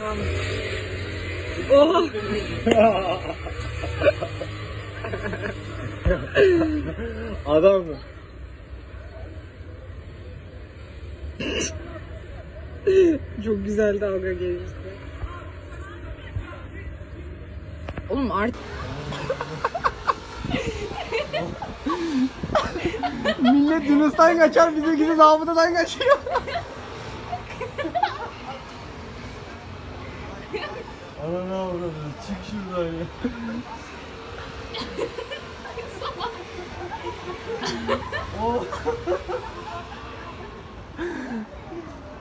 Oh. Adam mı? Çok güzel dalga gelişti. Oğlum artık Millet Yunus'tan kaçar bizimkisi zabıtadan kaçıyor. Ana ne avradın? Çık şuradan ya. Oh.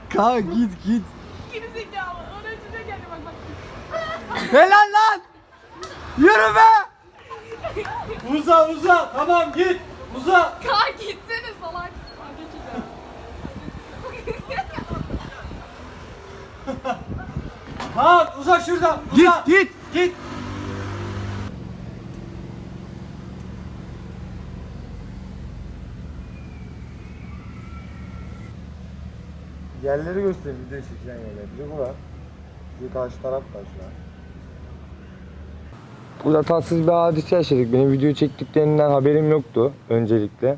Ka git git. geri zekalı. Ona içine geldi bak bak. Helal lan! Yürü be! Uza uza tamam git uza. Kaan gitsene Kaan uza şuradan uza. Git git git. Yerleri göstereyim video çekilen yerler. Bir bu var. Bir karşı taraf an. Burada tatsız bir hadise yaşadık. Benim video çektiklerinden haberim yoktu öncelikle.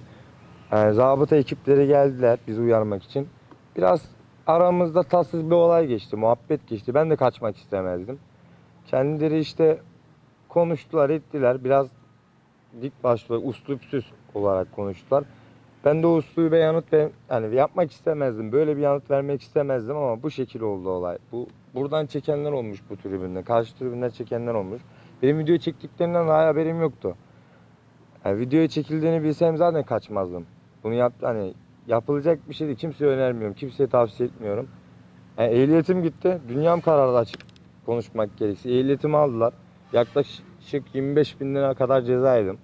Yani zabıta ekipleri geldiler bizi uyarmak için. Biraz aramızda tatsız bir olay geçti, muhabbet geçti. Ben de kaçmak istemezdim. Kendileri işte konuştular, ettiler. Biraz dik başlı, uslupsuz olarak konuştular. Ben de o usluyu yanıt ver, yani yapmak istemezdim. Böyle bir yanıt vermek istemezdim ama bu şekil oldu olay. Bu buradan çekenler olmuş bu tribünde. Karşı tribünden çekenler olmuş. Benim video çektiklerinden daha haberim yoktu. Yani videoya çekildiğini bilsem zaten kaçmazdım. Bunu yap hani yapılacak bir şey değil. Kimseye önermiyorum. Kimseye tavsiye etmiyorum. Yani ehliyetim gitti. Dünyam karardı açık konuşmak gerekirse. Ehliyetimi aldılar. Yaklaşık 25 bin lira kadar ceza yedim.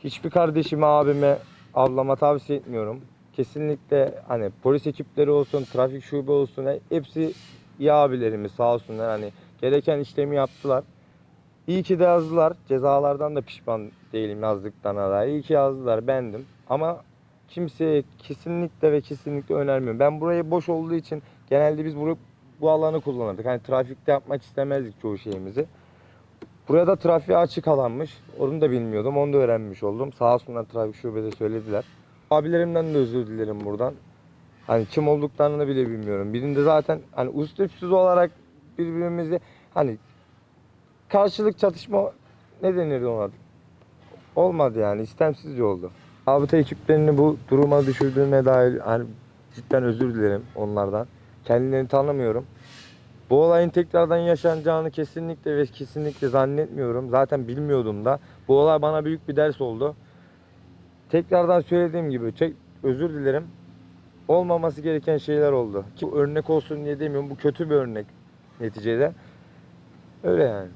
Hiçbir kardeşime, abime, ablama tavsiye etmiyorum. Kesinlikle hani polis ekipleri olsun, trafik şube olsun hepsi iyi abilerimiz sağ olsunlar. Hani gereken işlemi yaptılar. İyi ki de yazdılar. Cezalardan da pişman değilim yazdıklarına dair. İyi ki yazdılar bendim. Ama kimseye kesinlikle ve kesinlikle önermiyorum. Ben burayı boş olduğu için genelde biz bunu, bu alanı kullanırdık. Hani trafikte yapmak istemezdik çoğu şeyimizi. Buraya da trafiğe açık alanmış. Onu da bilmiyordum. Onu da öğrenmiş oldum. Sağ olsunlar trafik şubede söylediler. Abilerimden de özür dilerim buradan. Hani kim olduklarını bile bilmiyorum. Birinde zaten hani uslupsuz olarak birbirimizi hani karşılık çatışma ne denir ona? Olmadı yani istemsizce oldu. Zabıta ekiplerini bu duruma düşürdüğüme dair hani cidden özür dilerim onlardan. Kendilerini tanımıyorum. Bu olayın tekrardan yaşanacağını kesinlikle ve kesinlikle zannetmiyorum. Zaten bilmiyordum da. Bu olay bana büyük bir ders oldu. Tekrardan söylediğim gibi çok özür dilerim. Olmaması gereken şeyler oldu. Ki örnek olsun diye demiyorum. Bu kötü bir örnek neticede. Öyle yani.